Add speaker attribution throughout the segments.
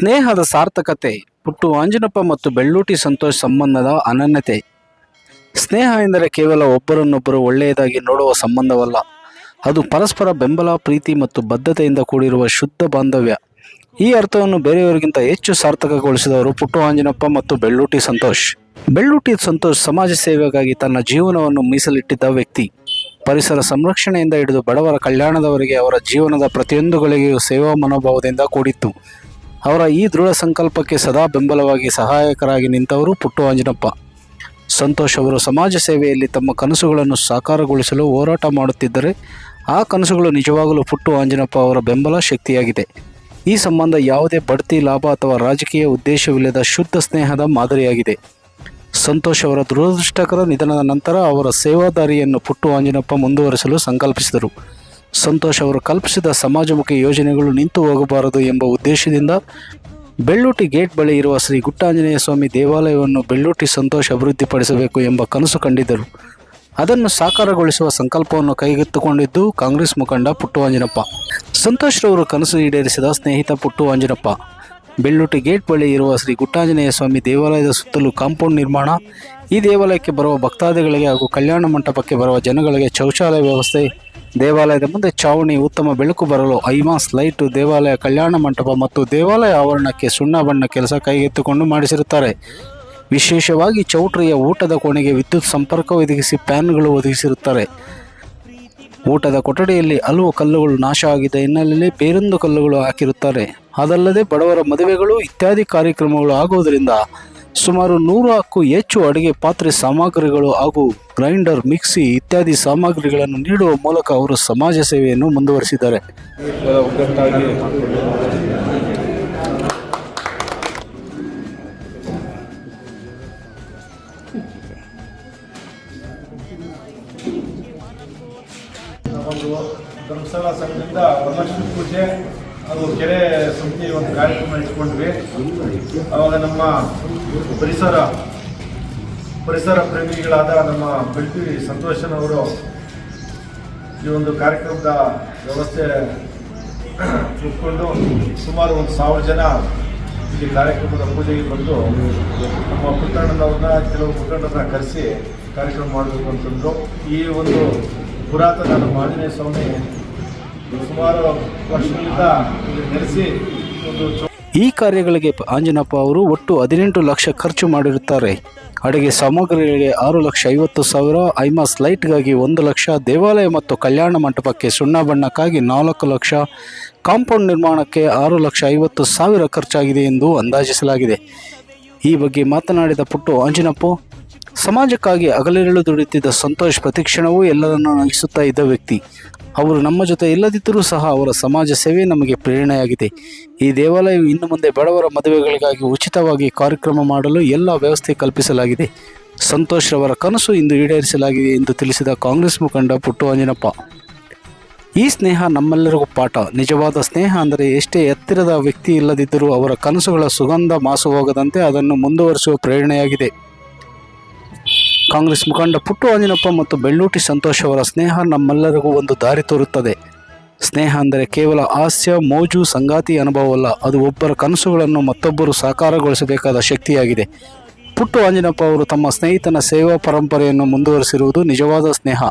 Speaker 1: ಸ್ನೇಹದ ಸಾರ್ಥಕತೆ, ಪುಟ್ಟು ಆಂಜನಪ್ಪ ಮತ್ತು ಬೆಳ್ಳೂಟಿ ಸಂತೋಷ್ ಸಂಬಂಧದ ಅನನ್ಯತೆ. ಸ್ನೇಹ ಎಂದರೆ ಕೇವಲ ಒಬ್ಬರನ್ನೊಬ್ಬರು ಒಳ್ಳೆಯದಾಗಿ ನೋಡುವ ಸಂಬಂಧವಲ್ಲ, ಅದು ಪರಸ್ಪರ ಬೆಂಬಲ, ಪ್ರೀತಿ ಮತ್ತು ಬದ್ಧತೆಯಿಂದ ಕೂಡಿರುವ ಶುದ್ಧ ಬಾಂಧವ್ಯ. ಈ ಅರ್ಥವನ್ನು ಬೇರೆಯವರಿಗಿಂತ ಹೆಚ್ಚು ಸಾರ್ಥಕಗೊಳಿಸಿದವರು ಪುಟ್ಟು ಆಂಜನಪ್ಪ ಮತ್ತು ಬೆಳ್ಳೂಟಿ ಸಂತೋಷ್. ಬೆಳ್ಳೂಟಿ ಸಂತೋಷ್ ಸಮಾಜ ಸೇವೆಗಾಗಿ ತನ್ನ ಜೀವನವನ್ನು ಮೀಸಲಿಟ್ಟಿದ್ದ ವ್ಯಕ್ತಿ. ಪರಿಸರ ಸಂರಕ್ಷಣೆಯಿಂದ ಹಿಡಿದು ಬಡವರ ಕಲ್ಯಾಣದವರೆಗೆ ಅವರ ಜೀವನದ ಪ್ರತಿಯೊಂದು ಗಳಿಗೆಯೂ ಸೇವಾ ಮನೋಭಾವದಿಂದ ಕೂಡಿತ್ತು. ಅವರ ಈ ದೃಢ ಸಂಕಲ್ಪಕ್ಕೆ ಸದಾ ಬೆಂಬಲವಾಗಿ ಸಹಾಯಕರಾಗಿ ನಿಂತವರು ಪುಟ್ಟು ಆಂಜನಪ್ಪ. ಸಂತೋಷ್ ಅವರು ಸಮಾಜ ಸೇವೆಯಲ್ಲಿ ತಮ್ಮ ಕನಸುಗಳನ್ನು ಸಾಕಾರಗೊಳಿಸಲು ಹೋರಾಟ ಮಾಡುತ್ತಿದ್ದರೆ, ಆ ಕನಸುಗಳು ನಿಜವಾಗಲೂ ಪುಟ್ಟು ಆಂಜನಪ್ಪ ಅವರ ಬೆಂಬಲ ಶಕ್ತಿಯಾಗಿದೆ. ಈ ಸಂಬಂಧ ಯಾವುದೇ ಬಡ್ತಿ, ಲಾಭ ಅಥವಾ ರಾಜಕೀಯ ಉದ್ದೇಶವಿಲ್ಲದ ಶುದ್ಧ ಸ್ನೇಹದ ಮಾದರಿಯಾಗಿದೆ. ಸಂತೋಷ್ ಅವರ ದುರದೃಷ್ಟಕರ ನಿಧನದ ನಂತರ ಅವರ ಸೇವಾದಾರಿಯನ್ನು ಪುಟ್ಟು ಆಂಜನಪ್ಪ ಮುಂದುವರಿಸಲು ಸಂಕಲ್ಪಿಸಿದರು. ಸಂತೋಷ್ ಅವರು ಕಲ್ಪಿಸಿದ ಸಮಾಜಮುಖಿ ಯೋಜನೆಗಳು ನಿಂತು ಹೋಗಬಾರದು ಎಂಬ ಉದ್ದೇಶದಿಂದ ಬೆಳ್ಳೂಟಿ ಗೇಟ್ ಬಳಿ ಇರುವ ಶ್ರೀ ಗುಟ್ಟಾಂಜನೇಯ ಸ್ವಾಮಿ ದೇವಾಲಯವನ್ನು ಬೆಳ್ಳೂಟಿ ಸಂತೋಷ ಅಭಿವೃದ್ಧಿಪಡಿಸಬೇಕು ಎಂಬ ಕನಸು ಕಂಡಿದ್ದರು. ಅದನ್ನು ಸಾಕಾರಗೊಳಿಸುವ ಸಂಕಲ್ಪವನ್ನು ಕೈಗೆತ್ತಿಕೊಂಡಿದ್ದು ಕಾಂಗ್ರೆಸ್ ಮುಖಂಡ ಪುಟ್ಟು ಆಂಜನಪ್ಪ ಸಂತೋಷ್ ರವರು ಕನಸು ಈಡೇರಿಸಿದ ಸ್ನೇಹಿತ ಪುಟ್ಟು ಆಂಜನಪ್ಪ ಬೆಳ್ಳೂಟಿ ಗೇಟ್ ಬಳಿ ಇರುವ ಶ್ರೀ ಗುಟ್ಟಾಂಜನೇಯ ಸ್ವಾಮಿ ದೇವಾಲಯದ ಸುತ್ತಲೂ ಕಾಂಪೌಂಡ್ ನಿರ್ಮಾಣ ಈ ದೇವಾಲಯಕ್ಕೆ ಬರುವ ಭಕ್ತಾದಿಗಳಿಗೆ ಹಾಗೂ ಕಲ್ಯಾಣ ಮಂಟಪಕ್ಕೆ ಬರುವ ಜನಗಳಿಗೆ ಶೌಚಾಲಯ ವ್ಯವಸ್ಥೆ, ದೇವಾಲಯದ ಮುಂದೆ ಚಾವಣಿ, ಉತ್ತಮ ಬೆಳಕು ಬರಲು, ಐಮಾಸ್ ಲೈಟು, ದೇವಾಲಯ ಕಲ್ಯಾಣ ಮಂಟಪ ಮತ್ತು ದೇವಾಲಯ ಆವರಣಕ್ಕೆ ಸುಣ್ಣ ಬಣ್ಣ ಕೆಲಸ ಕೈಗೆತ್ತಿಕೊಂಡು ಮಾಡಿಸಿರುತ್ತಾರೆ. ವಿಶೇಷವಾಗಿ ಚೌಟ್ರಿಯ ಊಟದ ಕೋಣೆಗೆ ವಿದ್ಯುತ್ ಸಂಪರ್ಕ ಒದಗಿಸಿ ಫ್ಯಾನ್ಗಳು ಒದಗಿಸಿರುತ್ತಾರೆ. ಊಟದ ಕೊಠಡಿಯಲ್ಲಿ ಹಲವು ಕಲ್ಲುಗಳು ನಾಶ ಆಗಿದ್ದ ಹಿನ್ನೆಲೆಯಲ್ಲಿ ಬೇರೊಂದು ಕಲ್ಲುಗಳು ಹಾಕಿರುತ್ತಾರೆ. ಅದಲ್ಲದೆ ಬಡವರ ಮದುವೆಗಳು ಇತ್ಯಾದಿ ಕಾರ್ಯಕ್ರಮಗಳು ಆಗುವುದರಿಂದ ಸುಮಾರು ನೂರಕ್ಕೂ ಹೆಚ್ಚು ಅಡುಗೆ ಪಾತ್ರೆ ಸಾಮಗ್ರಿಗಳು ಹಾಗೂ ಗ್ರೈಂಡರ್, ಮಿಕ್ಸಿ ಇತ್ಯಾದಿ ಸಾಮಗ್ರಿಗಳನ್ನು ನೀಡುವ ಮೂಲಕ ಅವರು ಸಮಾಜ ಸೇವೆಯನ್ನು ಮುಂದುವರಿಸಿದ್ದಾರೆ.
Speaker 2: ಧರ್ಮಸ್ಥಳ ಸಂಘದಿಂದ ವರಲಕ್ಷ್ಮಿ ಪೂಜೆ ಅದು ಕೆರೆ ಸಮಿತಿ ಒಂದು ಕಾರ್ಯಕ್ರಮ ಇಟ್ಕೊಂಡ್ವಿ. ಅವಾಗ ನಮ್ಮ ಪರಿಸರ ಪರಿಸರ ಪ್ರೇಮಿಗಳಾದ ನಮ್ಮ ಬೆಳ್ತಿ ಸಂತೋಷನವರು ಈ ಒಂದು ಕಾರ್ಯಕ್ರಮದ ವ್ಯವಸ್ಥೆ ಇಟ್ಕೊಂಡು ಸುಮಾರು ಒಂದು ಸಾವಿರ ಜನ ಇಲ್ಲಿ ಕಾರ್ಯಕ್ರಮದ ಪೂಜೆಗೆ ಬಂದು ನಮ್ಮ ಪುಟ್ಟಣ್ಣನವ್ರನ್ನ, ಕೆಲವು ಮುಖಂಡರನ್ನ ಕರೆಸಿ ಕಾರ್ಯಕ್ರಮ ಮಾಡಬೇಕು ಅಂತಂದರು ಈ ಒಂದು ಪುರಾತನ ನಮ್ಮ ಆಂಜನೇಯ ಸ್ವಾಮಿ ಸುಮಾರು ವರ್ಷಗಳಿಂದ ಇಲ್ಲಿ ನೆಲೆಸಿ ಒಂದು
Speaker 1: ಈ ಕಾರ್ಯಗಳಿಗೆ ಆಂಜನಪ್ಪ ಅವರು ಒಟ್ಟು ಹದಿನೆಂಟು ಲಕ್ಷ ಖರ್ಚು ಮಾಡಿರುತ್ತಾರೆ. ಅಡುಗೆ ಸಾಮಗ್ರಿಗಳಿಗೆ ಆರು ಲಕ್ಷ ಐವತ್ತು ಸಾವಿರ ಐಮಾಸ್ ಲೈಟ್ಗಾಗಿ ಒಂದು ಲಕ್ಷ, ದೇವಾಲಯ ಮತ್ತು ಕಲ್ಯಾಣ ಮಂಟಪಕ್ಕೆ ಸುಣ್ಣ ಬಣ್ಣಕ್ಕಾಗಿ ನಾಲ್ಕು ಲಕ್ಷ, ಕಾಂಪೌಂಡ್ ನಿರ್ಮಾಣಕ್ಕೆ ಆರು ಲಕ್ಷ ಐವತ್ತು ಸಾವಿರ ಖರ್ಚಾಗಿದೆ ಎಂದು ಅಂದಾಜಿಸಲಾಗಿದೆ. ಈ ಬಗ್ಗೆ ಮಾತನಾಡಿದ ಪುಟ್ಟು ಆಂಜನಪ್ಪ, ಸಮಾಜಕ್ಕಾಗಿ ಅಗಲಿರಲು ದುಡಿಯುತ್ತಿದ್ದ ಸಂತೋಷ್ ಪ್ರತಿಕ್ಷಣವೂ ಎಲ್ಲರನ್ನು ನಗಿಸುತ್ತಾ ಇದ್ದ ವ್ಯಕ್ತಿ. ಅವರು ನಮ್ಮ ಜೊತೆ ಇಲ್ಲದಿದ್ದರೂ ಸಹ ಅವರ ಸಮಾಜ ಸೇವೆ ನಮಗೆ ಪ್ರೇರಣೆಯಾಗಿದೆ. ಈ ದೇವಾಲಯವು ಇನ್ನು ಮುಂದೆ ಬಡವರ ಮದುವೆಗಳಿಗಾಗಿ ಉಚಿತವಾಗಿ ಕಾರ್ಯಕ್ರಮ ಮಾಡಲು ಎಲ್ಲ ವ್ಯವಸ್ಥೆ ಕಲ್ಪಿಸಲಾಗಿದೆ. ಸಂತೋಷ್ ರವರ ಕನಸು ಇಂದು ಈಡೇರಿಸಲಾಗಿದೆ ಎಂದು ತಿಳಿಸಿದ ಕಾಂಗ್ರೆಸ್ ಮುಖಂಡ ಪುಟ್ಟು ಅಂಜನಪ್ಪ ಈ ಸ್ನೇಹ ನಮ್ಮೆಲ್ಲರಿಗೂ ಪಾಠ. ನಿಜವಾದ ಸ್ನೇಹ ಅಂದರೆ ಎಷ್ಟೇ ಎತ್ತಿರದ ವ್ಯಕ್ತಿ ಇಲ್ಲದಿದ್ದರೂ ಅವರ ಕನಸುಗಳ ಸುಗಂಧ ಮಾಸು ಹೋಗದಂತೆ ಅದನ್ನು ಮುಂದುವರಿಸುವ ಪ್ರೇರಣೆಯಾಗಿದೆ. ಕಾಂಗ್ರೆಸ್ ಮುಖಂಡ ಪುಟ್ಟು ಆಂಜನಪ್ಪ ಮತ್ತು ಬೆಳ್ಳೂಟಿ ಸಂತೋಷ್ ಅವರ ಸ್ನೇಹ ನಮ್ಮೆಲ್ಲರಿಗೂ ಒಂದು ದಾರಿ ತೋರುತ್ತದೆ. ಸ್ನೇಹ ಅಂದರೆ ಕೇವಲ ಹಾಸ್ಯ, ಮೋಜು, ಸಂಗಾತಿ ಅನುಭವವಲ್ಲ, ಅದು ಒಬ್ಬರ ಕನಸುಗಳನ್ನು ಮತ್ತೊಬ್ಬರು ಸಾಕಾರಗೊಳಿಸಬೇಕಾದ ಶಕ್ತಿಯಾಗಿದೆ. ಪುಟ್ಟು ಆಂಜನಪ್ಪ ಅವರು ತಮ್ಮ ಸ್ನೇಹಿತನ ಸೇವಾ ಪರಂಪರೆಯನ್ನು ಮುಂದುವರಿಸಿರುವುದು ನಿಜವಾದ ಸ್ನೇಹ.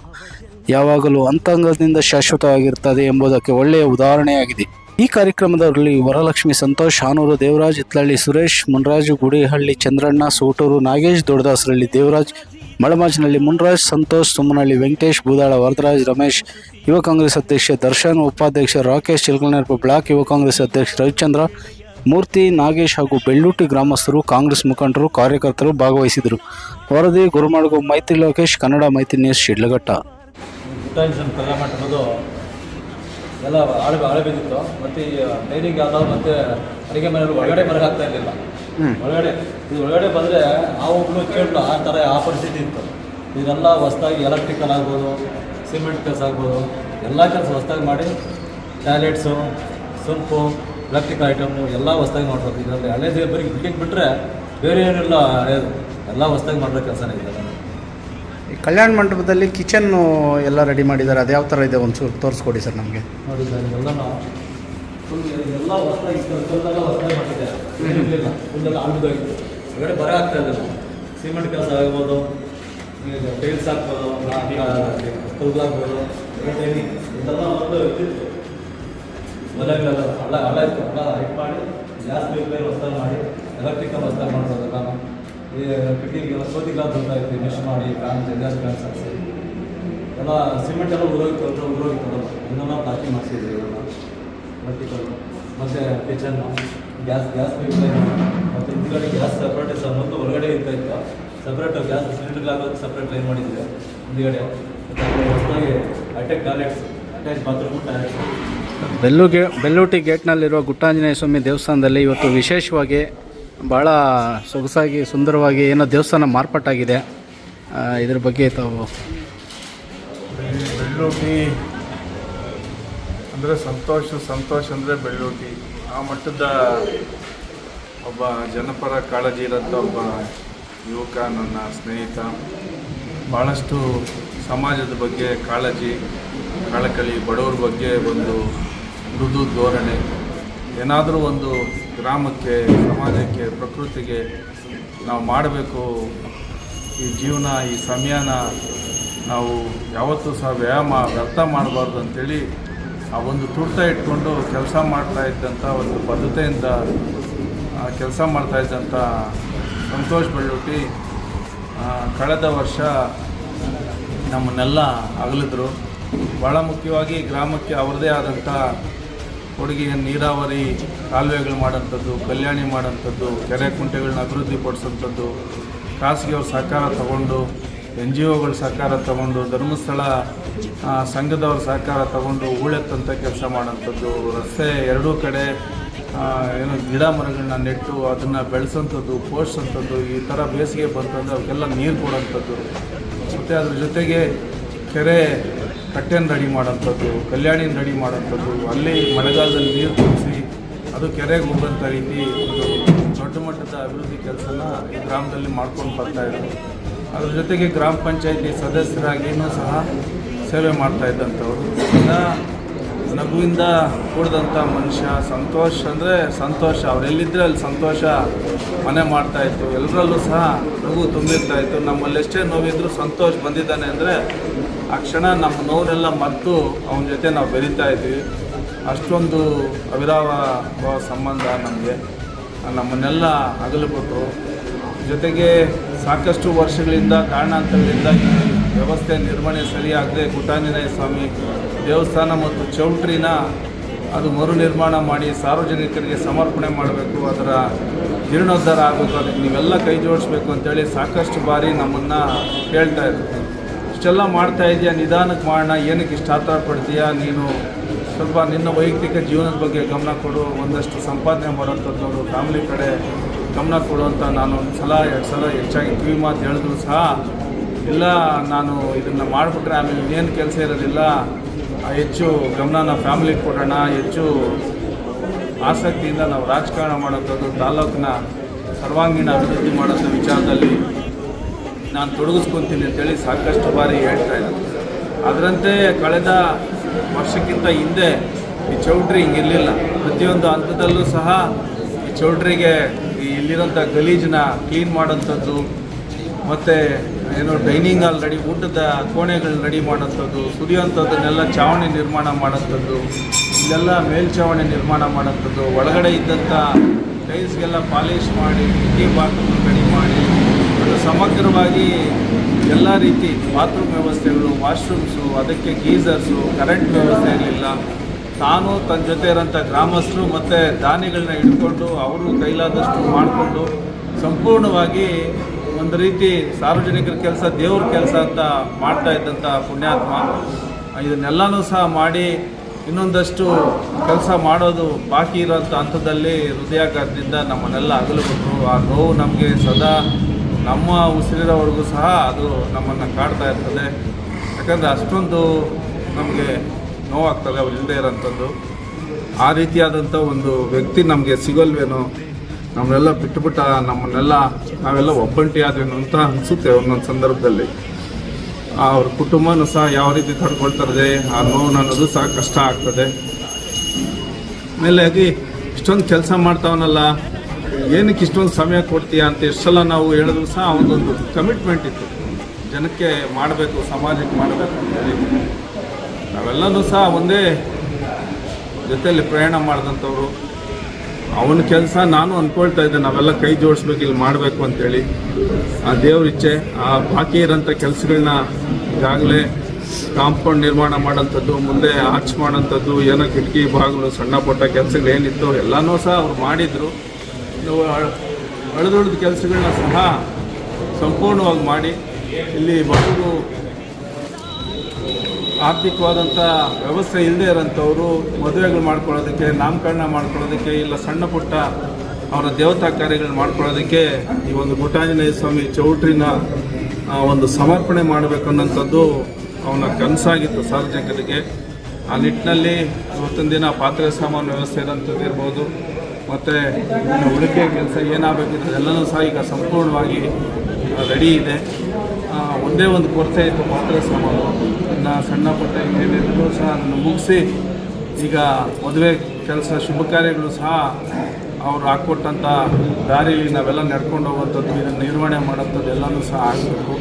Speaker 1: ಯಾವಾಗಲೂ ಅಂತಂಗದಿಂದ ಶಾಶ್ವತವಾಗಿರುತ್ತದೆ ಎಂಬುದಕ್ಕೆ ಒಳ್ಳೆಯ ಉದಾಹರಣೆಯಾಗಿದೆ. ಈ ಕಾರ್ಯಕ್ರಮದಲ್ಲಿ ವರಲಕ್ಷ್ಮಿ ಸಂತೋಷ್, ಹಾನೂರು ದೇವರಾಜ್ ಇತ್ಲಳ್ಳಿ ಸುರೇಶ್, ಮುನ್ರಾಜು ಗುಡಿಹಳ್ಳಿ ಚಂದ್ರಣ್ಣ, ಸೋಟೂರು ನಾಗೇಶ್, ದೊಡ್ಡದಾಸರಳ್ಳಿ ದೇವರಾಜ್ ಮಳಮಾಜಿನಲ್ಲಿ ಮುನ್ರಾಜ್, ಸಂತೋಷ್, ಸುಮ್ಮನಹಳ್ಳಿ, ವೆಂಕಟೇಶ್ ಬೂದಾಳ ವರದರಾಜ್, ರಮೇಶ್, ಯುವ ಕಾಂಗ್ರೆಸ್ ಅಧ್ಯಕ್ಷ ದರ್ಶನ್, ಉಪಾಧ್ಯಕ್ಷ ರಾಕೇಶ್ ಚಿಲ್ಕನರ್ಪ ಬ್ಲಾಕ್ ಯುವ ಕಾಂಗ್ರೆಸ್ ಅಧ್ಯಕ್ಷ ರವಿಚಂದ್ರ, ಮೂರ್ತಿ, ನಾಗೇಶ್ ಹಾಗೂ ಬೆಳ್ಳೂಟಿ ಗ್ರಾಮಸ್ಥರು ಕಾಂಗ್ರೆಸ್ ಮುಖಂಡರು, ಕಾರ್ಯಕರ್ತರು ಭಾಗವಹಿಸಿದರು. ವರದಿ ಗುರುಮಾಡಗು ಮೈತ್ರಿ ಲೋಕೇಶ್, ಕನ್ನಡ ಮೈತ್ರಿ ನ್ಯೂಸ್, ಶಿಡ್ಲಘಟ್ಟ.
Speaker 3: ಎಲ್ಲ ಹಳೆ ಹಳೆ ಬಿದ್ದಿತ್ತು. ಮತ್ತು ಈ ಡೈರಿಗೆ ಗಾಲ ಮತ್ತೆ ಅಡುಗೆ ಮನೆಯಲ್ಲಿ ಒಳಗಡೆ ಮರಗೆ ಆಗ್ತಾ ಇರಲಿಲ್ಲ. ಒಳಗಡೆ ಇದು ಒಳಗಡೆ ಬಂದರೆ ಆ ಒಬ್ಬಳು ಕೇಳು ಆ ಥರ ಆ ಪರಿಸ್ಥಿತಿ ಇತ್ತು. ಇದೆಲ್ಲ ಹೊಸ್ದಾಗಿ ಎಲೆಕ್ಟ್ರಿಕಲ್ ಆಗ್ಬೋದು ಸಿಮೆಂಟ್ ಕೆಲಸ ಆಗ್ಬೋದು ಎಲ್ಲ ಕೆಲಸ ಹೊಸ್ದಾಗಿ ಮಾಡಿ ಟಾಯ್ಲೆಟ್ಸು ಸೊಂಪು ಎಲೆಕ್ಟ್ರಿಕ್ ಐಟಮು ಎಲ್ಲ ಹೊಸ್ದಾಗಿ ಮಾಡ್ಬೇಕು. ಇದರಲ್ಲಿ ಹಳೆ ದೇವರಿಗೆ ಬಿಲ್ಡಿಂಗ್ ಬಿಟ್ಟರೆ ಬೇರೆ ಏನಿಲ್ಲ ಹಳೇದು. ಎಲ್ಲ ಹೊಸ್ದಾಗಿ ಮಾಡಿದ್ರೆ ಕೆಲಸನೇ ಇದೆ
Speaker 1: ಈ ಕಲ್ಯಾಣ ಮಂಟಪದಲ್ಲಿ ಕಿಚನ್ನು ಎಲ್ಲ ರೆಡಿ ಮಾಡಿದ್ದಾರೆ. ಅದು ಯಾವ ಥರ ಇದೆ ಒಂಚೂರು ತೋರಿಸ್ಕೊಡಿ ಸರ್ ನಮಗೆ.
Speaker 3: ನೋಡಿ ಸರ್ ಬರ ಆಗ್ತಾ ಇದೆ ಸಿಮೆಂಟ್ ಕೆಲಸ ಆಗ್ಬೋದು ಟೈಲ್ಸ್ ಹಾಕ್ಬೋದು ಕಲ್ಲು ಹಾಕ್ಬೋದು. ಇದೆಲ್ಲ ಒಂದು ಹಳ್ಳ ಹೈಟ್ ಮಾಡಿ ಗ್ಯಾಸ್ ಬೇಕು ಮಾಡಿ ಎಲೆಕ್ಟ್ರಿಕಲ್ ಹೊಸದಾಗಿ ಮಾಡೋದೆಲ್ಲ ಈ ಕಿಟಕಿಗೆಲ್ಲ ಸೋತಿ ಗ್ಲಾಸ್ ಹೋಗ್ತಾ ಇತ್ತು ಮಿಸ್ ಮಾಡಿ ಫ್ಯಾನ್ ಗ್ಯಾಸ್ ಫ್ಯಾನ್ಸ್ ಹಾಕ್ಸಿ. ಎಲ್ಲ ಸಿಮೆಂಟ್ ಎಲ್ಲ ಉರೋಗಿತ್ತು ಅಂದ್ರೆ ಉರೋಗಿತ್ತು ಇದನ್ನೆಲ್ಲ ಪ್ಲಾಸ್ಟಿಕ್ ಮಾಡಿಸಿದ್ವಿ ಇವೆಲ್ಲ ಬಟ್ಟಿಗಳು ಮತ್ತು ಕಿಚನ್ನು ಗ್ಯಾಸ್ ಗ್ಯಾಸ್ ಪೈಪ್ ಮತ್ತು ಹಿಂದ್ಗಡೆ ಗ್ಯಾಸ್ ಸಪ್ರೇಟ್ ಮೊದಲು ಹೊರಗಡೆ ಇರ್ತಾ ಇತ್ತು. ಸಪ್ರೇಟ್ ಗ್ಯಾಸ್ ಸಿಲಿಂಡರ್ ಆಗೋದು ಸಪ್ರೇಟ್ ಲೈನ್ ಮಾಡಿದ್ವಿ. ಹಿಂದ್ಗಡೆ. ಹೊಸದಾಗಿ attack toilets attach bathroom toilets
Speaker 1: ಬೆಲ್ಲುಗೆ, ಬೆಲ್ಲೂಟಿ ಗೇಟ್ನಲ್ಲಿರುವ ಗುಟ್ಟಾಂಜನೇಯ ಸ್ವಾಮಿ ದೇವಸ್ಥಾನದಲ್ಲಿ ಇವತ್ತು ವಿಶೇಷವಾಗಿ ಭಾಳ ಸೊಗಸಾಗಿ, ಸುಂದರವಾಗಿ ಏನೋ ದೇವಸ್ಥಾನ ಮಾರ್ಪಾಟಾಗಿದೆ. ಇದ್ರ ಬಗ್ಗೆ ತಾವು
Speaker 2: ಬೆಳ್ಳೂಟಿ ಅಂದರೆ ಸಂತೋಷ ಸಂತೋಷ ಅಂದರೆ ಬೆಳ್ಳೂಟಿ ಆ ಮಟ್ಟದ ಒಬ್ಬ ಜನಪರ ಕಾಳಜಿ ಇರೋಂಥ ಒಬ್ಬ ಯುವಕ, ನನ್ನ ಸ್ನೇಹಿತ ಭಾಳಷ್ಟು ಸಮಾಜದ ಬಗ್ಗೆ ಕಾಳಜಿ, ಕಳಕಳಿ ಬಡವರ ಬಗ್ಗೆ ಒಂದು ಮೃದು ಧೋರಣೆ. ಏನಾದರೂ ಒಂದು ಗ್ರಾಮಕ್ಕೆ, ಸಮಾಜಕ್ಕೆ, ಪ್ರಕೃತಿಗೆ ನಾವು ಮಾಡಬೇಕು. ಈ ಜೀವನ, ಈ ಸಮಯನ ನಾವು ಯಾವತ್ತೂ ಸಹ ವ್ಯಾಯಾಮ ವ್ಯರ್ಥ ಮಾಡಬಾರ್ದು ಅಂಥೇಳಿ ಆ ಒಂದು ತುರ್ತ ಇಟ್ಕೊಂಡು ಕೆಲಸ ಮಾಡ್ತಾ ಇದ್ದಂಥ ಒಂದು ಬದ್ಧತೆಯಿಂದ ಕೆಲಸ ಮಾಡ್ತಾ ಇದ್ದಂಥ ಸಂತೋಷ್ ಬೆಳ್ಳೂಟಿ ಕಳೆದ ವರ್ಷ ನಮ್ಮನ್ನೆಲ್ಲ ಅಗಲಿದ್ರು. ಭಾಳ ಮುಖ್ಯವಾಗಿ ಗ್ರಾಮಕ್ಕೆ ಅವರದೇ ಆದಂಥ ಕೊಡುಗೆ ನೀರಾವರಿ ಕಾಲುವೆಗಳು ಮಾಡೋಂಥದ್ದು ಕಲ್ಯಾಣಿ ಮಾಡೋಂಥದ್ದು ಕೆರೆ ಕುಂಟೆಗಳನ್ನ ಅಭಿವೃದ್ಧಿಪಡಿಸೋಂಥದ್ದು ಖಾಸಗಿಯವ್ರ ಸಹಕಾರ ತಗೊಂಡು, ಎನ್ ಜಿ ಒಗಳ ಸಹಕಾರ ತಗೊಂಡು, ಧರ್ಮಸ್ಥಳ ಸಂಘದವ್ರ ಸಹಕಾರ ತಗೊಂಡು ಹೂಳೆತ್ತಂಥ ಕೆಲಸ ಮಾಡೋಂಥದ್ದು ರಸ್ತೆ ಎರಡೂ ಕಡೆ ಏನು ಗಿಡ ಮರಗಳನ್ನ ನೆಟ್ಟು ಅದನ್ನು ಬೆಳೆಸೋಂಥದ್ದು, ಪೋಷಿಸೋಂಥದ್ದು, ಈ ಥರ ಬೇಸಿಗೆ ಬಂತಂದ್ರೆ ಅವಕ್ಕೆಲ್ಲ ನೀರು ಕೊಡೋಂಥದ್ದು. ಮತ್ತು ಅದ್ರ ಜೊತೆಗೆ ಕೆರೆ ಕಟ್ಟೆನ ರೆಡಿ ಮಾಡೋಂಥದ್ದು ಕಲ್ಯಾಣಿನ ರೆಡಿ ಮಾಡೋಂಥದ್ದು ಅಲ್ಲಿ ಮಳೆಗಾಲದಲ್ಲಿ ನೀರು ತುಂಬಿಸಿ ಅದು ಕೆರೆಗೆ ಹೋಗೋಂಥ ರೀತಿ ಒಂದು ದೊಡ್ಡ ಮಟ್ಟದ ಅಭಿವೃದ್ಧಿ ಕೆಲಸನ ಈ ಗ್ರಾಮದಲ್ಲಿ ಮಾಡ್ಕೊಂಡು ಬರ್ತಾ ಅದ್ರ ಜೊತೆಗೆ ಗ್ರಾಮ ಪಂಚಾಯತಿ ಸದಸ್ಯರಾಗಿಯೂ ಸಹ ಸೇವೆ ಮಾಡ್ತಾ ಇದ್ದಂಥವ್ರು. ನಗುವಿಂದ ಕೂಡಿದಂಥ ಮನುಷ್ಯ ಸಂತೋಷ ಅಂದರೆ ಸಂತೋಷ. ಅವರೆಲ್ಲಿದ್ದರೆ ಅಲ್ಲಿ ಸಂತೋಷ ಮನೆ ಮಾಡ್ತಾಯಿತ್ತು ಎಲ್ಲರಲ್ಲೂ ಸಹ ನಗು ತುಂಬಿರ್ತಾಯಿತ್ತು ನಮ್ಮಲ್ಲಿ ಎಷ್ಟೇ ನೋವಿದ್ದರೂ ಸಂತೋಷ ಬಂದಿದ್ದಾನೆ ಅಂದರೆ ಆ ಕ್ಷಣ ನಮ್ಮ ನೋವನ್ನೆಲ್ಲ ಮರೆತು ಅವನ ಜೊತೆ ನಾವು ಬೆರೀತಾ ಇದ್ವಿ. ಅಷ್ಟೊಂದು ಅವಿರಾವ ಸಂಬಂಧ ನಮಗೆ. ನಮ್ಮನ್ನೆಲ್ಲ ಅಗಲುಬಿಟ್ರು ಜೊತೆಗೆ ಸಾಕಷ್ಟು ವರ್ಷಗಳಿಂದ, ಕಾರಣಾಂತರಗಳಿಂದ ವ್ಯವಸ್ಥೆ ನಿರ್ವಹಣೆ ಸರಿಯಾಗದೆ ಗುಟಾಂಜನೇಯ ಸ್ವಾಮಿ ದೇವಸ್ಥಾನ ಮತ್ತು ಚೌಟ್ರಿನ ಅದು ಮರು ನಿರ್ಮಾಣ ಮಾಡಿ ಸಾರ್ವಜನಿಕರಿಗೆ ಸಮರ್ಪಣೆ ಮಾಡಬೇಕು, ಅದರ ಜೀರ್ಣೋದ್ಧಾರ ಆಗಬೇಕು ಅದಕ್ಕೆ ನೀವೆಲ್ಲ ಕೈ ಜೋಡಿಸ್ಬೇಕು ಅಂತೇಳಿ ಸಾಕಷ್ಟು ಬಾರಿ ನಮ್ಮನ್ನು ಕೇಳ್ತಾ ಇದ್ರು. ಇಷ್ಟೆಲ್ಲ ಮಾಡ್ತಾ ಇದೆಯಾ? ನಿಧಾನಕ್ಕೆ ಮಾಡೋಣ ಏನಕ್ಕೆ ಇಷ್ಟು ಆತರ ಪಡ್ತೀಯಾ? ನೀನು ಸ್ವಲ್ಪ ನಿನ್ನ ವೈಯಕ್ತಿಕ ಜೀವನದ ಬಗ್ಗೆ ಗಮನ ಕೊಡು. ಒಂದಷ್ಟು ಸಂಪಾದನೆ ಮಾಡೋಂಥದ್ದು ನೋಡು. ಫ್ಯಾಮಿಲಿ ಕಡೆ ಗಮನ ಕೊಡು ಅಂತ ನಾನು ಒಂದು ಸಲ, ಎರಡು ಸಲ ಹೆಚ್ಚಾಗಿ ಕಿವಿ ಮಾತು ಹೇಳಿದ್ರು ಸಹ. ಇಲ್ಲ, ನಾನು ಇದನ್ನು ಮಾಡಿಬಿಟ್ರೆ ಆಮೇಲೆ ಇನ್ನೇನು ಕೆಲಸ ಇರೋದಿಲ್ಲ. ಹೆಚ್ಚು ಗಮನನ ಫ್ಯಾಮಿಲಿಗೆ ಕೊಡೋಣ. ಹೆಚ್ಚು ಆಸಕ್ತಿಯಿಂದ ನಾವು ರಾಜಕಾರಣ ಮಾಡೋಂಥದ್ದು ತಾಲೂಕಿನ ಸರ್ವಾಂಗೀಣ ಅಭಿವೃದ್ಧಿ ಮಾಡೋಂಥ ವಿಚಾರದಲ್ಲಿ ನಾನು ತೊಡಗಿಸ್ಕೊತೀನಿ ಅಂತೇಳಿ ಸಾಕಷ್ಟು ಬಾರಿ ಹೇಳ್ತಾ ಅದರಂತೆ ಕಳೆದ ವರ್ಷಕ್ಕಿಂತ ಹಿಂದೆ ಈ ಚೌಲ್ಟ್ರಿ ಹಿಂಗಿರಲಿಲ್ಲ. ಪ್ರತಿಯೊಂದು ಹಂತದಲ್ಲೂ ಸಹ ಈ ಚೌಟ್ರಿಗೆ ಈ ಇಲ್ಲಿರೋಂಥ ಗಲೀಜನ್ನ ಕ್ಲೀನ್ ಮಾಡೋಂಥದ್ದು ಮತ್ತು ಏನು ಡೈನಿಂಗ್ ಹಾಲ್ ರೆಡಿ ಊಟದ ಕೋಣೆಗಳನ್ನ ರೆಡಿ ಮಾಡೋಂಥದ್ದು ಸುರಿಯೋಂಥದ್ದನ್ನೆಲ್ಲ ಚಾವಣಿ ನಿರ್ಮಾಣ ಮಾಡೋಂಥದ್ದು ಇಲ್ಲೆಲ್ಲ ಮೇಲ್ಚಾವಣಿ ನಿರ್ಮಾಣ ಮಾಡೋಂಥದ್ದು ಒಳಗಡೆ ಇದ್ದಂಥ ಟೈಲ್ಸ್ಗೆಲ್ಲ ಪಾಲಿಷ್ ಮಾಡಿ ಮಾಡಿ ಅದು ಸಮಗ್ರವಾಗಿ ಎಲ್ಲ ರೀತಿ ಬಾತ್ರೂಮ್ ವ್ಯವಸ್ಥೆಗಳು, ವಾಶ್ರೂಮ್ಸು, ಅದಕ್ಕೆ ಗೀಸರ್ಸು, ಕರೆಂಟ್ ವ್ಯವಸ್ಥೆ ಇರಲಿಲ್ಲ. ತಾನು ತನ್ನ ಜೊತೆ ಇರೋಂಥ ಗ್ರಾಮಸ್ಥರು ಮತ್ತು ದಾನಿಗಳನ್ನ ಹಿಡ್ಕೊಂಡು ಅವರು ಕೈಲಾದಷ್ಟು ಮಾಡಿಕೊಂಡು ಸಂಪೂರ್ಣವಾಗಿ ಒಂದು ರೀತಿ ಸಾರ್ವಜನಿಕರ ಕೆಲಸ, ದೇವ್ರ ಕೆಲಸ ಅಂತ ಮಾಡ್ತಾ ಇದ್ದಂಥ ಪುಣ್ಯಾತ್ಮ. ಇದನ್ನೆಲ್ಲನೂ ಸಹ ಮಾಡಿ ಇನ್ನೊಂದಷ್ಟು ಕೆಲಸ ಮಾಡೋದು ಬಾಕಿ ಇರೋಂಥ ಹಂತದಲ್ಲಿ ಹೃದಯಾಘಾತದಿಂದ ನಮ್ಮನ್ನೆಲ್ಲ ಅಗಲುಬಿಟ್ರು ಆ ನೋವು ನಮಗೆ ಸದಾ ನಮ್ಮ ಉಸಿರಿರೋವರೆಗೂ ಸಹ ಅದು ನಮ್ಮನ್ನು ಕಾಡ್ತಾ ಇರ್ತದೆ. ಯಾಕಂದರೆ ಅಷ್ಟೊಂದು ನಮಗೆ ನೋವಾಗ್ತದೆ, ಅವ್ರು ಇಲ್ಲದೆ ಇರೋಂಥದ್ದು. ಆ ರೀತಿಯಾದಂಥ ಒಂದು ವ್ಯಕ್ತಿ ನಮಗೆ ಸಿಗಲ್ವೇನೋ ನಮ್ಮನ್ನೆಲ್ಲ ಬಿಟ್ಟುಬಿಟ್ಟ ನಮ್ಮನ್ನೆಲ್ಲ ನಾವೆಲ್ಲ ಒಬ್ಬಂಟಿ ಆದ್ವೇನೋ ಅಂತ ಅನಿಸುತ್ತೆ ಒಂದೊಂದು ಸಂದರ್ಭದಲ್ಲಿ. ಅವ್ರ ಕುಟುಂಬನೂ ಸಹ ಯಾವ ರೀತಿ ತಡ್ಕೊಳ್ತಾರೆ ಆ ನೋವು ಅನ್ನೋದು ಸಹ ಕಷ್ಟ ಆಗ್ತದೆ. ಆಮೇಲೆ ಇಷ್ಟೊಂದು ಕೆಲಸ ಮಾಡ್ತಾವನಲ್ಲ ಏನಕ್ಕೆ ಇಷ್ಟೊಂದು ಸಮಯ ಕೊಡ್ತೀಯ ಅಂತ ಎಷ್ಟು ಸಲ ನಾವು ಹೇಳಿದ್ರು ಸಹ ಅವನೊಂದು ಕಮಿಟ್ಮೆಂಟ್ ಇತ್ತು. ಜನಕ್ಕೆ ಮಾಡಬೇಕು, ಸಮಾಜಕ್ಕೆ ಮಾಡಬೇಕು ಅಂತೇಳಿ ನಾವೆಲ್ಲನೂ ಸಹ ಒಂದೇ ಜೊತೆಯಲ್ಲಿ ಪ್ರಯಾಣ ಮಾಡಿದಂಥವ್ರು. ಅವನ ಕೆಲಸ ನಾನು ಅಂದ್ಕೊಳ್ತಾ ಇದ್ದೆ, ನಾವೆಲ್ಲ ಕೈ ಜೋಡಿಸ್ಬೇಕು, ಇಲ್ಲಿ ಮಾಡಬೇಕು ಅಂತೇಳಿ ಆ ದೇವ್ರ ಇಚ್ಛೆ, ಆ ಬಾಕಿ ಇರೋಂಥ ಕೆಲಸಗಳನ್ನ ಈಗಾಗಲೇ ಕಾಂಪೌಂಡ್ ನಿರ್ಮಾಣ ಮಾಡೋಂಥದ್ದು, ಮುಂದೆ ಆರ್ಚ್ ಮಾಡೋಂಥದ್ದು, ಏನೋ ಕಿಟಕಿ, ಬಾಗಿಲು, ಸಣ್ಣ ಪುಟ್ಟ ಕೆಲಸಗಳು ಏನಿತ್ತು ಎಲ್ಲನೂ ಸಹ ಅವ್ರು ಮಾಡಿದರು. ಅಳೆದುಳಿದ ಕೆಲಸಗಳನ್ನ ಸಹ ಸಂಪೂರ್ಣವಾಗಿ ಮಾಡಿ, ಇಲ್ಲಿ ಬಡವರು ಆರ್ಥಿಕವಾದಂಥ ವ್ಯವಸ್ಥೆ ಇಲ್ಲದೆ ಇರೋಂಥವರು ಮದುವೆಗಳು ಮಾಡ್ಕೊಳ್ಳೋದಕ್ಕೆ, ನಾಮಕರಣ ಮಾಡ್ಕೊಳ್ಳೋದಕ್ಕೆ, ಇಲ್ಲ ಸಣ್ಣ ಪುಟ್ಟ ಅವರ ದೇವತಾ ಕಾರ್ಯಗಳನ್ನ ಮಾಡ್ಕೊಳ್ಳೋದಕ್ಕೆ ಈ ಒಂದು ಗುಟಾಂಜನೇಯ ಸ್ವಾಮಿ ಚೌಟ್ರಿನ ಒಂದು ಸಮರ್ಪಣೆ ಮಾಡಬೇಕನ್ನೋಂಥದ್ದು ಅವನ ಕನಸಾಗಿತ್ತು ಸಾರ್ವಜನಿಕರಿಗೆ. ಆ ನಿಟ್ಟಿನಲ್ಲಿ ಇವತ್ತಿನ ದಿನ ಪಾತ್ರೆ ಸಾಮಾನು ವ್ಯವಸ್ಥೆ ಇರೋಂಥದ್ದು ಇರ್ಬೋದು. ಮತ್ತು ಉಳಿಕೆ ಕೆಲಸ ಏನಾಗಬೇಕಿತ್ತು ಎಲ್ಲನೂ ಸಹ ಈಗ ಸಂಪೂರ್ಣವಾಗಿ ರೆಡಿ ಇದೆ. ಒಂದೇ ಒಂದು ಕೊರತೆ ಇತ್ತು ಮಾತ್ರ ಸಾಮಾನು ಇನ್ನು ಸಣ್ಣ ಪುಟ್ಟ ಏನಿದ್ರು ಸಹ ಅದನ್ನು ಮುಗಿಸಿ ಈಗ ಮದುವೆ ಕೆಲಸ ಶುಭ ಕಾರ್ಯಗಳು ಸಹ ಅವ್ರು ಹಾಕ್ಕೊಟ್ಟಂಥ ದಾರಿಯಲ್ಲಿ ನಾವೆಲ್ಲ ನಡ್ಕೊಂಡು ಹೋಗುವಂಥದ್ದು, ಇದನ್ನು ನಿರ್ವಹಣೆ ಮಾಡೋಂಥದ್ದು ಎಲ್ಲನೂ ಸಹ ಆಗಬೇಕು.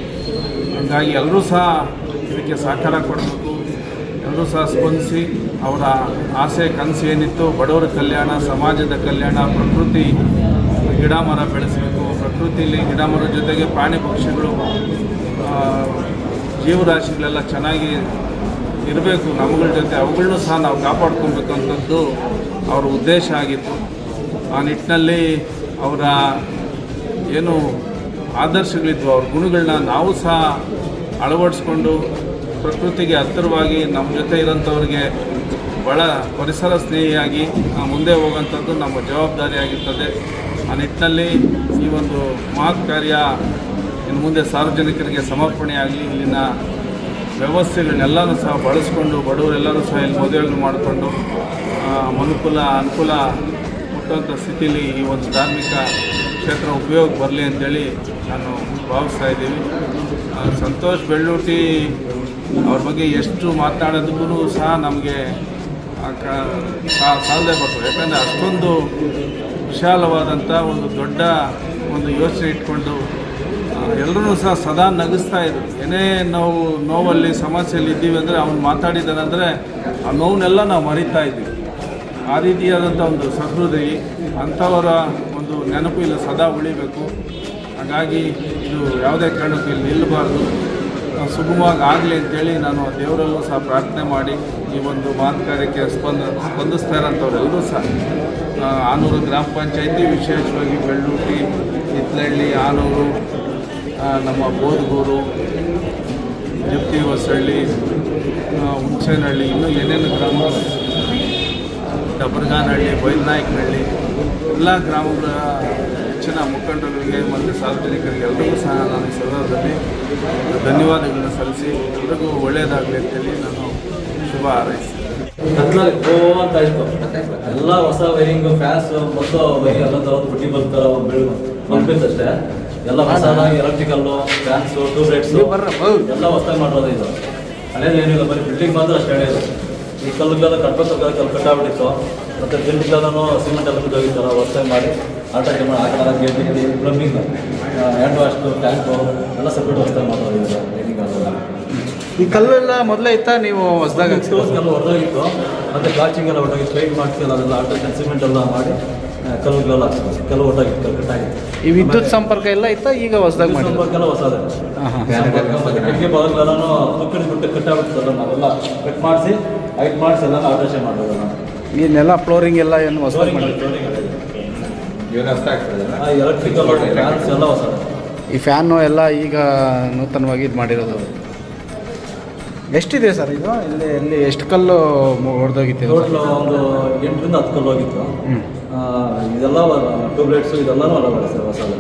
Speaker 2: ಹಂಗಾಗಿ ಎಲ್ಲರೂ ಸಹ ಇದಕ್ಕೆ ಸಹಕಾರ ಕೊಡಬೇಕು. ಎಲ್ಲರೂ ಸಹ ಸ್ಪಂದಿಸಿ ಅವರ ಆಸೆ ಕನಸು ಏನಿತ್ತು, ಬಡವರ ಕಲ್ಯಾಣ, ಸಮಾಜದ ಕಲ್ಯಾಣ, ಪ್ರಕೃತಿ ಗಿಡ ಮರ ಬೆಳೆಸಬೇಕು, ಪ್ರಕೃತಿಯಲ್ಲಿ ಗಿಡ ಮರ ಜೊತೆಗೆ ಪ್ರಾಣಿ ಪಕ್ಷಿಗಳು ಜೀವರಾಶಿಗಳೆಲ್ಲ ಚೆನ್ನಾಗಿ ಇರಬೇಕು, ನಮ್ಮಗಳ ಜೊತೆ ಅವುಗಳನ್ನೂ ಸಹ ನಾವು ಕಾಪಾಡ್ಕೊಬೇಕು ಅನ್ನೋದು ಅವರ ಉದ್ದೇಶ ಆಗಿತ್ತು. ಆ ನಿಟ್ಟಿನಲ್ಲಿ ಅವರ ಏನು ಆದರ್ಶಗಳಿದ್ವು, ಅವ್ರ ಗುಣಗಳನ್ನ ನಾವು ಸಹ ಅಳವಡಿಸ್ಕೊಂಡು ಪ್ರಕೃತಿಗೆ ಹತ್ತಿರವಾಗಿ ನಮ್ಮ ಜೊತೆ ಇರೋಂಥವ್ರಿಗೆ ಬಹಳ ಪರಿಸರ ಸ್ನೇಹಿಯಾಗಿ ಮುಂದೆ ಹೋಗೋಂಥದ್ದು ನಮ್ಮ ಜವಾಬ್ದಾರಿಯಾಗಿರ್ತದೆ. ಆ ನಿಟ್ಟಿನಲ್ಲಿ ಈ ಒಂದು ಮಹತ್ ಕಾರ್ಯ ಇನ್ನು ಮುಂದೆ ಸಾರ್ವಜನಿಕರಿಗೆ ಸಮರ್ಪಣೆಯಾಗಲಿ, ಇಲ್ಲಿನ ವ್ಯವಸ್ಥೆಗಳನ್ನೆಲ್ಲನೂ ಸಹ ಬಳಸ್ಕೊಂಡು, ಬಡವರೆಲ್ಲರೂ ಸಹ ಇಲ್ಲಿ ಮದುವೆಗಳನ್ನು ಮಾಡಿಕೊಂಡು ಅನುಕೂಲ ಅನುಕೂಲ ಮುಟ್ಟುವಂಥ ಸ್ಥಿತಿಯಲ್ಲಿ ಈ ಒಂದು ಧಾರ್ಮಿಕ ಕ್ಷೇತ್ರ ಉಪಯೋಗ ಬರಲಿ ಅಂತೇಳಿ ನಾನು ಭಾವಿಸ್ತಾ ಇದ್ದೀವಿ. ಸಂತೋಷ್ ಬೆಳ್ಳೂಟಿ ಅವ್ರ ಬಗ್ಗೆ ಎಷ್ಟು ಮಾತನಾಡೋದಕ್ಕೂ ಸಹ ನಮಗೆ ಸಾಲದೆ ಬರ್ತದೆ. ಯಾಕಂದರೆ ಅಷ್ಟೊಂದು ವಿಶಾಲವಾದಂಥ ಒಂದು ದೊಡ್ಡ ಒಂದು ಯೋಚನೆ ಇಟ್ಕೊಂಡು ಎಲ್ಲರೂ ಸಹ ಸದಾ ನಗಿಸ್ತಾ ಇದ್ರು. ಏನೇ ನಾವು ನೋವಲ್ಲಿ, ಸಮಸ್ಯೆಯಲ್ಲಿ ಇದ್ದೀವಿ ಅಂದರೆ ಅವ್ನು ಮಾತಾಡಿದ್ದಾನಂದರೆ ಆ ನೋವನ್ನೆಲ್ಲ ನಾವು ಮರಿತಾ ಇದ್ದೀವಿ. ಆ ರೀತಿಯಾದಂಥ ಒಂದು ಸಹೃದಯಿ, ಅಂಥವರ ಒಂದು ನೆನಪು ಇಲ್ಲಿ ಸದಾ ಉಳಿಬೇಕು. ಹಾಗಾಗಿ ಇದು ಯಾವುದೇ ಕಾರಣಕ್ಕೂ ಇಲ್ಲಿ ನಿಲ್ಲಬಾರ್ದು. ಸುಗಮವಾಗಿ ಆಗಲಿ ಅಂತೇಳಿ ನಾನು ದೇವರಲ್ಲೂ ಸಹ ಪ್ರಾರ್ಥನೆ ಮಾಡಿ ಈ ಒಂದು ಮಾತು ಕಾರ್ಯಕ್ಕೆ ಸ್ಪಂದ ಸ್ಪಂದಿಸ್ತಾ ಇರೋಂಥವ್ರೆಲ್ಲರೂ ಸಹ ಆನೂರು ಗ್ರಾಮ ಪಂಚಾಯಿತಿ ವಿಶೇಷವಾಗಿ ಬೆಳ್ಳೂಟಿ ಹಿತ್ಲಹಳ್ಳಿ ಆನೂರು ನಮ್ಮ ಬೋದ್ಗೂರು, ಜಪ್ತಿ ಹೊಸಳ್ಳಿ ಹುಣಸೇನಹಳ್ಳಿ, ಇನ್ನೂ ಏನೇನು ಗ್ರಾಮ ಡಬರ್ಗಾನಹಳ್ಳಿ, ಬೈಲ್ನಾಯಕನಹಳ್ಳಿ, ಎಲ್ಲ ಗ್ರಾಮಗಳ ಹೆಚ್ಚಿನ ಮುಖಂಡರಿಗೆ ಮತ್ತು ಸಾರ್ವಜನಿಕರಿಗೆ ಎಲ್ಲರಿಗೂ ಸಹ ನಾನು ಈ ಸಂದರ್ಭದಲ್ಲಿ ಧನ್ಯವಾದಗಳನ್ನು ಸಲ್ಲಿಸಿ ಎಲ್ಲರಿಗೂ ಒಳ್ಳೆಯದಾಗಲಿ ಅಂತೇಳಿ ನಾನು ಶುಭ ಹಾರೈಸ್ತೀನಿ.
Speaker 3: ಅಂತ ಇತ್ತು ಎಲ್ಲ ಹೊಸ ವೈರಿಂಗ್ ಫ್ಯಾನ್ಸ್ ಮತ್ತು ವೈರಿಂಗ್ ಎಲ್ಲ ತರೋದು ಬುಟ್ಟಿ ಬರ್ತಾರೆ ತರ ಬೆಳಗ್ಗೆ ಅಷ್ಟೇ. ಎಲ್ಲ ಹೊಸದಾಗಿ ಎಲೆಕ್ಟ್ರಿಕಲ್ಲು ಫ್ಯಾನ್ಸು ಟ್ಯೂಬ್ಲೈಟ್ಸು ಎಲ್ಲ ಹೊಸದಾಗಿ ಮಾಡೋದು ಇದು. ಹಳೇದು ಏನಿಲ್ಲ ಬರೀ ಬಿಲ್ಡಿಂಗ್ ಮಾತ್ರ ಅಷ್ಟೇ ಹಳೇದು. ಈ ಕಲ್ಲುಗಳೆಲ್ಲ ಸರ್ಕಾರ ಕೆಲವು ಕಟ್ಟಾಗ್ಬಿಟ್ಟಿತ್ತು ಮತ್ತು ಬಿಲ್ಡಿಂಗ್ಲೆಲ್ಲನೂ ಸಿಮೆಂಟ್ ಎಲ್ಲ ಬಿದ್ದೋಗಿತ್ತಲ್ಲ ವ್ಯವಸ್ಥೆ ಮಾಡಿ ಆಟಕ್ಕೆ ಮಾಡಿ ಆ ಥರ gate plumbing hand wash tank ಎಲ್ಲ ಸಪ್ರೇಟ್ ವ್ಯವಸ್ಥೆ ಮಾಡೋದಿಲ್ಲ
Speaker 1: ಈ ಕಲ್ಲು ಕಲ್ಲೆಲ್ಲ ಮೊದಲೇ ಇತ್ತಾ ನೀವು ಹೊಸದಾಗ
Speaker 3: ಸ್ಟೋರ್ಸ್ ಹೊರದಾಗಿತ್ತು ಮತ್ತೆ ಪ್ಲಾಸ್ಟಿಂಗ್ ಎಲ್ಲ ಹೊರಟೋಗಿ ಸ್ಟ್ರೈಟ್ ಮಾಡ್ತೀವಿ ಅದೆಲ್ಲ ಆಟ ಸಿಮೆಂಟ್ ಎಲ್ಲ ಮಾಡಿ ಕಲ್ಲುಗಳೆಲ್ಲ ಕೆಲವು ಹೊರಟಾಗಿತ್ತು ಕಲ್ಲು ಕಟ್ಟಾಗಿತ್ತು
Speaker 1: ಈ ವಿದ್ಯುತ್ ಸಂಪರ್ಕ ಎಲ್ಲ ಇತ್ತಾ ಈಗ ಹೊಸದಾಗ ಮಾಡಿ
Speaker 3: ಸಂಪರ್ಕೆಲ್ಲ ಹೊಸದೇ
Speaker 1: ಹಾಂ ಹಾಂ
Speaker 3: ಸಂಪರ್ಕ ಕಟ್ಟಾಗ್ಬಿಡ್ತಲ್ಲ ನಾವೆಲ್ಲ ಕಟ್ ಮಾಡಿಸಿ ಹೈಟ್ ಮಾಡಿಸಿ ಎಲ್ಲ ಆಲ್ಟ್ರೇಷನ್ ಮಾಡೋದು ನಾವು
Speaker 1: ಫ್ಲೋರಿಂಗ್ ಎಲ್ಲ ಏನು ಹೊಸದಾಗಿ ಮಾಡಿ
Speaker 3: ಎಲೆಕ್ಟ್ರಿಕಲ್ ಫ್ಯಾನ್ಸ್ ಎಲ್ಲ
Speaker 1: ಈ ಫ್ಯಾನು ಎಲ್ಲ ಈಗ ನೂತನವಾಗಿ ಇದು ಮಾಡಿರೋದು. ಎಷ್ಟಿದೆ ಸರ್ ಇದು? ಇಲ್ಲಿ ಇಲ್ಲಿ ಎಷ್ಟು ಕಲ್ಲು ಹೊಡೆದೋಗಿತ್ತು
Speaker 3: ಟೋಟಲ್ ಒಂದು ಎಂಟರಿಂದ ಹತ್ತು ಕಲ್ಲು ಹೋಗಿತ್ತು. ಇದೆಲ್ಲ ಟ್ಯೂಬ್ಲೈಟ್ಸು ಇದೆಲ್ಲನೂ ಅಲ್ಲ ಸರ್ ಹೊಸದು.